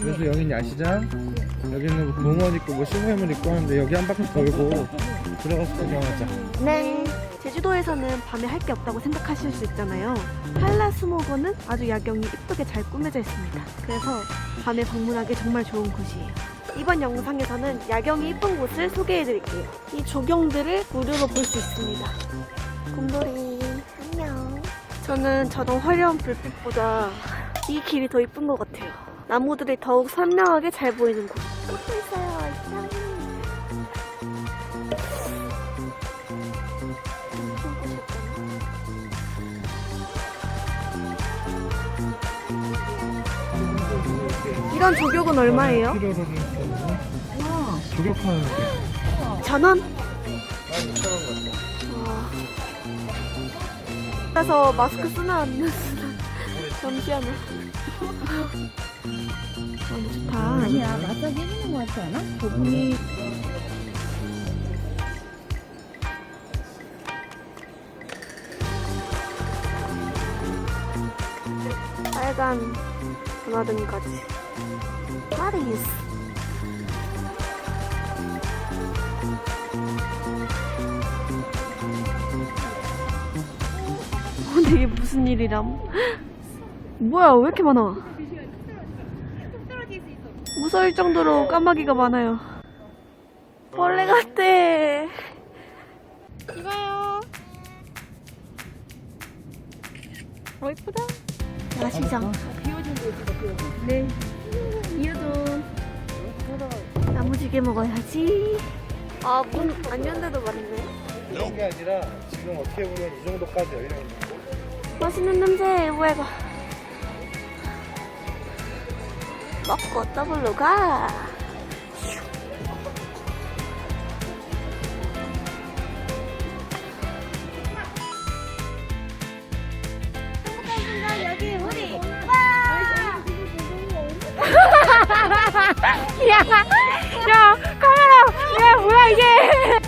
그래서 여긴 야시장, 여기는 뭐 농원 있고 뭐 시부해물 있고 하는데 여기 한 바퀴 돌고 들어가서 구경하자. 네. 제주도에서는 밤에 할 게 없다고 생각하실 수 있잖아요. 한라수목원은 아주 야경이 이쁘게 잘 꾸며져 있습니다. 그래서 밤에 방문하기 정말 좋은 곳이에요. 이번 영상에서는 야경이 이쁜 곳을 소개해 드릴게요. 이 조경들을 무료로 볼 수 있습니다. 곰돌이. 저는 저런 화려한 불빛보다 이 길이 더 이쁜 것 같아요. 나무들이 더욱 선명하게 잘 보이는 곳. 꽃도 있어요. 짠. 이런 조격은 얼마예요? 조격하는 게. 천 원? 한 2,000원 같아. 와. 그래서 마스크 쓰나 안 쓰나 잠시만요. 너무 좋다. 아니야 마사지 해주는 것 같지 않아? 저분이 빨간 전화등까지. 파리스. 이게 무슨 일이람? 뭐야, 왜 이렇게 많아? 무서울 정도로 까마귀가 많아요. 벌레 같아. 이거요. 어, 이쁘다. 야시장. 네. 이어도 나무지게 먹어야지. 아, 문 안 연데도 많네. 이런 게 아니라 지금 어떻게 보면 이 정도까지 열려 있는 거. 맛있는 냄새, 뭐야가. 먹고 더블로 가. 야, 야 카메라 야 뭐야 이게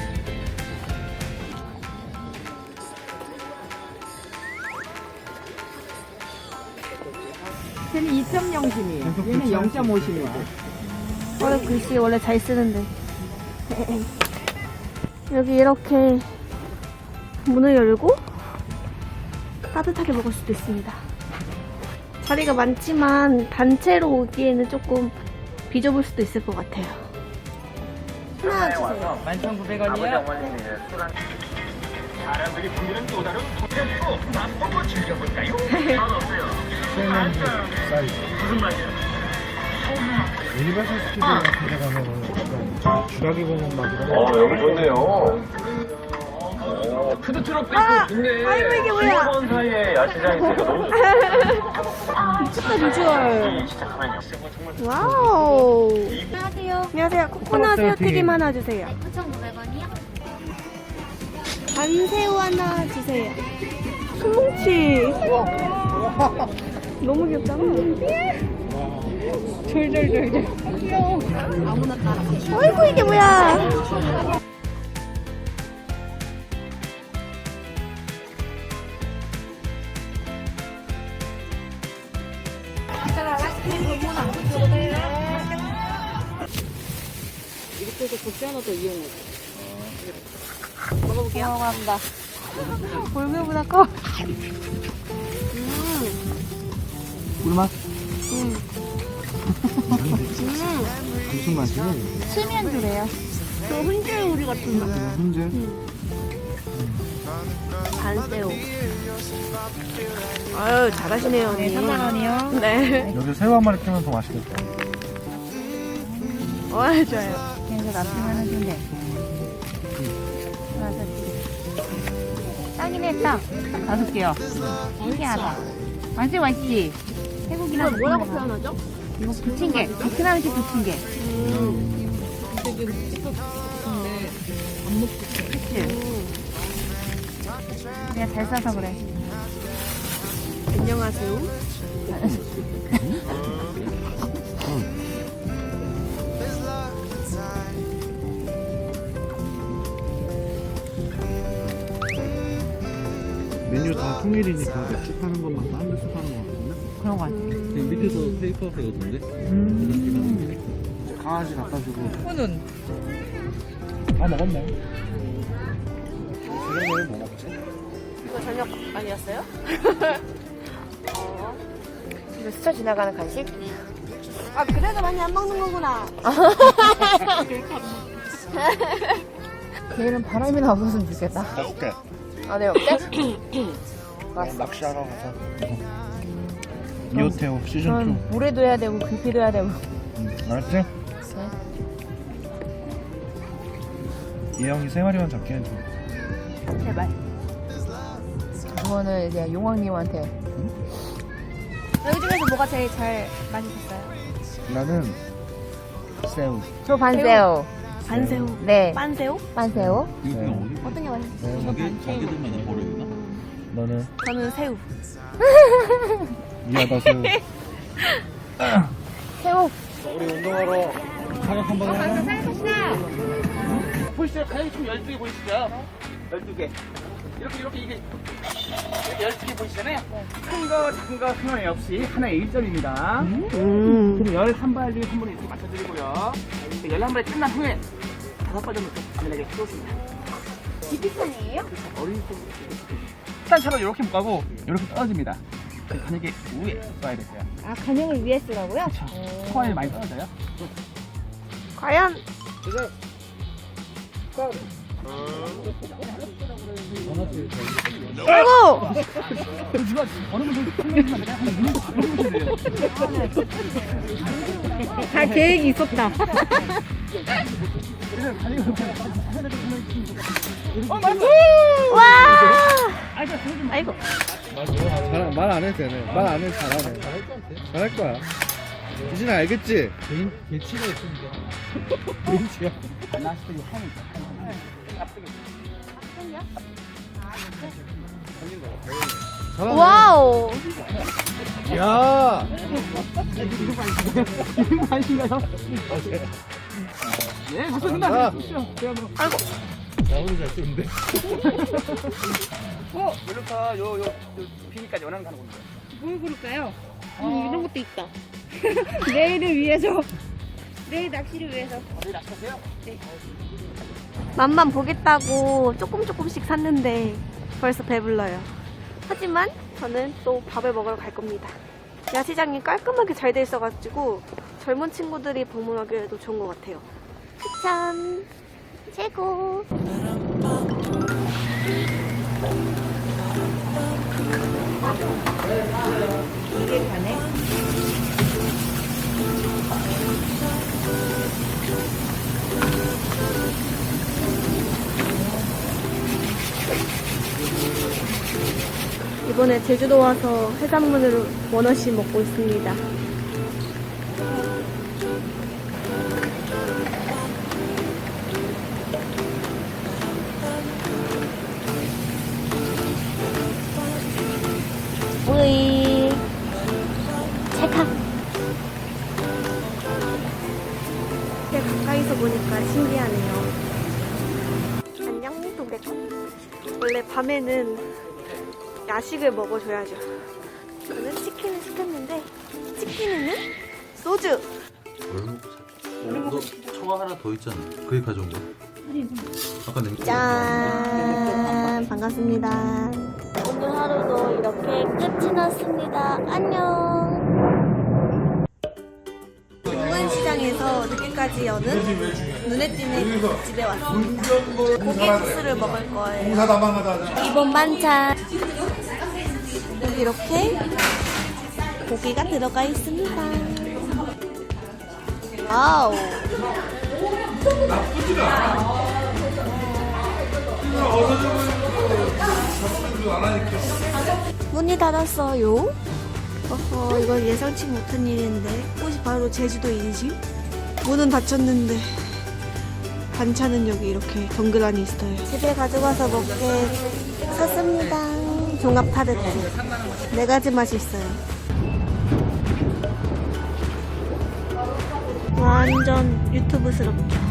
쟤는 2.0심이에요 얘는 0.5심이에요 원래 글씨 원래 잘 쓰는데. 여기 이렇게 문을 열고 따뜻하게 먹을 수도 있습니다. 자리가 많지만 단체로 오기에는 조금 비좁을 수도 있을 것 같아요. 하나 주세요. 11,900원이요? 세 면 사이즈. 무슨 말이야? 유니버설 스튜디오 같은 데 약간 주라기 공원 막 이런 거. 어, 여기 좋네요. 어, 푸드트럭 아, 베이스 좋네. 아이고, 이게 뭐야? 수원 사이에 야시장이 있으니까 너무 좋다. 미쳤다 비주얼 시작하면요. 와우 안녕하세요. 안녕하세요 코코넛 새우튀김 하나 주세요 9,900원이요? 반새우 하나 주세요 손뭉치 너무 귀엽잖아. 절절절절 어이구 이게 뭐야? 이렇게 해서 국자 하나 더 이용해. 먹어볼게요. 먹어갑니다. 볼메보다 커 꿀맛? 음. 무슨 맛이지? 수면 주래요 그 훈제 우리 같은 맛 훈제? 반새우 아유 잘하시네요 언니 네 3만 원이요 네 여기 새우 한 마리 키우면 더 맛있겠다. 와 좋아요 그래서 납품하는 준대 맞아 딱이네 딱 다섯 개요 신기하다 맛있지 맛있지 이랑 뭐라고 표현하죠? 이거 부침개 베트남식 부침개 그치? 내가 잘 싸서 그래 안녕하세요 메뉴 다 아, 통일이니까 맥주 파는 것만 한 대씩 파는 거? 그런 거 같아. 밑에서 테이크아웃 해줬던데? 음. 강아지 갖다 주고. 훈훈. 아, 먹었네. 저녁에는 뭐 먹지? 이거 저녁 아니었어요? 이거 스쳐 지나가는 간식? 아 그래도 많이 안 먹는 거구나. 내일은 바람이나 없었으면 좋겠다. 아, 내일 어때? 낚시하러 가서. 이호태오 시즌 2. 전 물에도 해야 되고 글피도 해야 되고. 응, 알았지? 예영이 세 마리만 잡게 해줘. 제발. 그거는 이제 용왕님한테. 여기 중에서 뭐가 제일 잘 맛있었어요? 나는 새우. 저 반새우. 반새우, 네. 반새우. 네. 어디 어떤 게 맛있었어요? 자기, 자기들만 버리나? 너는 저는 새우. 미하다 새우. 새우. 우리 운동하러 사격 한번 해. 보이시죠? 가격이 총 12개 보이시죠? 12개. 이렇게, 이렇게, 이게, 이렇게 12개 보이시잖아요? 큰 거, 작은 거 상관이 없이 하나에 1점입니다. 음. 그럼 13발 중에 한 분에 이렇게 맞춰드리고요. 11발이 끝난 후에 5발 정도 안전하게 쏘습니다. 비비탄이에요? 어린 쪽. 딴 차로 이렇게 못 가고, 이렇게 떨어집니다. 그 간격이 위에 쏴야 되세요. 아 간형을 위해 쓰라고요? 그렇죠. 초안이 많이 떨어져요. 과연 아이고! 누가 어느 분들 설명해주면 내가 한 2년 더 설명해줘야 돼요. 다 계획이 있었다. 어, 좀 아이고. 말 안 해도 되네. 말 안 해도 잘하네. 잘할 거야. 유진아 알겠지? 개인 개치가. 개인치가. 안 나왔을 때 향이 있어. 앞쪽에. 잘하네. 와우! 야. 이거 아닌가요? 네, 좋습니다. 아. 좋습니다. 제가 뭐. 나 오늘 잘 쓰는데. 어, 여기서 요, 요, 요 비니까지 원하는 거 하는 겁니다. 뭘 고를까요? 음, 이런 것도 있다. 내일을 위해서. 내일 낚시를 위해서. 어디 낚시하세요? 맛만 보겠다고 조금 조금씩 샀는데 벌써 배불러요. 하지만 저는 또 밥을 먹으러 갈 겁니다. 야시장이 깔끔하게 잘 돼 있어가지고 젊은 친구들이 방문하기에도 좋은 것 같아요. 추천! 최고! 이번에 제주도 와서 해산물을 원어씩 먹고 있습니다. 보니까 신기하네요. 안녕 동백꽃 원래 밤에는 야식을 먹어줘야죠. 저는 치킨을 시켰는데 치킨에는 소주. 너 청아 하나 더 있잖아. 그게 가져온 거야? 아까 냉 짠 반갑습니다. 오늘 하루도 이렇게 끝이 났습니다. 안녕. 동문시장에서 늦게까지 여는 눈에 띄는 집에 왔습니다. 고기 국수를 먹을 거예요. 이번 반찬 이렇게 고기가 들어가 있습니다. 와우. 문이 닫았어요. 어허, 이건 예상치 못한 일인데 꽃이 바로 제주도 인심? 문은 닫혔는데 반찬은 여기 이렇게 덩그러니 있어요. 집에 가져가서 먹게 샀습니다. 종합 타르트. 네 가지 맛이 있어요. 완전 유튜브스럽죠.